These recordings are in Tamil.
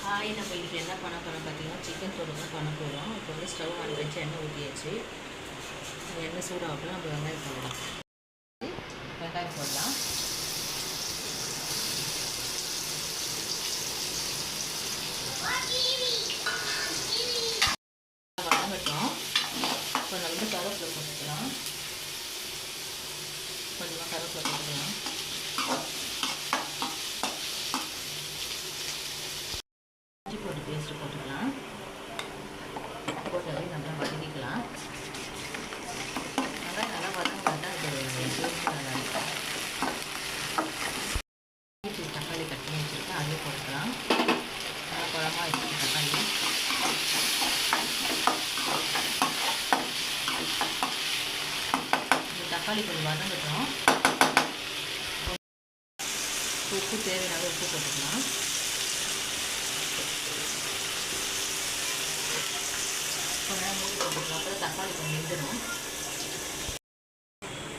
ஹாய் நம்ம இதுக்கு என்ன பண்ண போகிறோம் பார்த்தீங்கன்னா சிக்கன் தொடுங்க பண்ண போகிறோம் இப்போ வந்து ஸ்டவ் ஆன் வச்சு எண்ணெய் ஊற்றியாச்சு எண்ணெய் சூடாகட்டும் நம்ம வெங்காயம் போடலாம். வெங்காயம் போடலாம் வதங்கட்டும் இப்போ நம்ம வந்து கருவேப்பிலை போட்டுக்கலாம் கொஞ்சமாக கருவேப்பிலை போட்டுக்கலாம் இஞ்சி போட்டு பேஸ்ட்டு போட்டுக்கலாம். போட்டு நல்லா வதக்கிக்கலாம். நல்லா நல்லா வதங்கினா தான் இது டேஸ்ட் நல்லா இருக்கும். தக்காளி கட் பண்ணி வச்சுருக்கேன். அதையும் போட்டுக்கலாம். நல்லா குழம்பா வச்சுருக்கேன் தக்காளி. இந்த தக்காளி கொஞ்சம் வதங்கட்டும். உப்பு தேவையான உப்பு போட்டுக்கலாம் கொஞ்ச நேரம் மூடி போட்டுக்கலாம் அப்புறம் தக்காளி கொஞ்சம் வெந்துடும்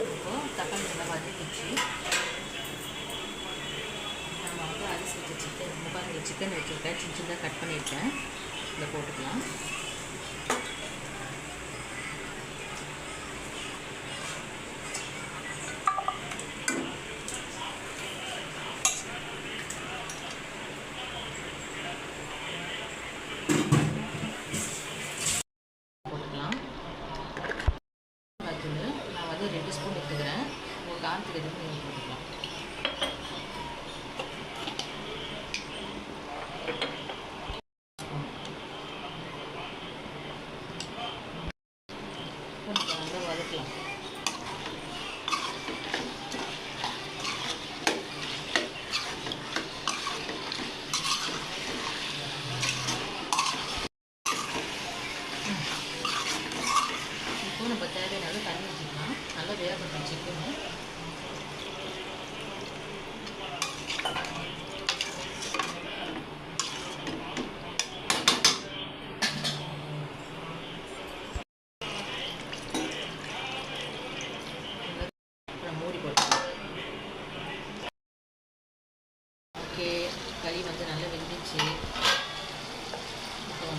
இப்போ தக்காளி நல்லா வதக்கிச்சு நம்ம வந்து அரிசி வச்ச சிக்கன் இந்த பாருங்க சிக்கன் வச்சுருக்கேன் சின்ன சின்னதாக கட் பண்ணியிருக்கேன் இதை போட்டுக்கலாம் போட்டுக்கலாம் நான் வந்து ரெண்டு ஸ்பூன் எடுத்துக்கிறேன். 我刚这个就是牛。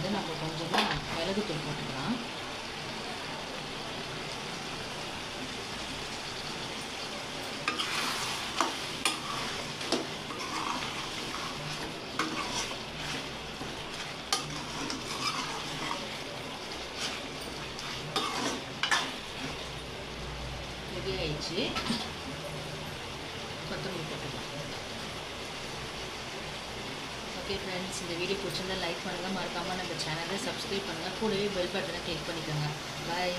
வந்து நம்ம கொஞ்சமாக மிளகுத்தூள் போட்டுக்கலாம். ரெடி ஆயிடுச்சு. கொத்தமல்லி போட்டுக்கலாம். ஓகே ஃப்ரெண்ட்ஸ் இந்த வீடியோ பிடிச்சிருந்தா லைக் பண்ணுங்கள் மறக்காமல் நம்ம சேனலை சப்ஸ்கிரைப் பண்ணுங்கள் கூடவே பெல் பட்டனை கிளிக் பண்ணிக்கோங்க. பாய்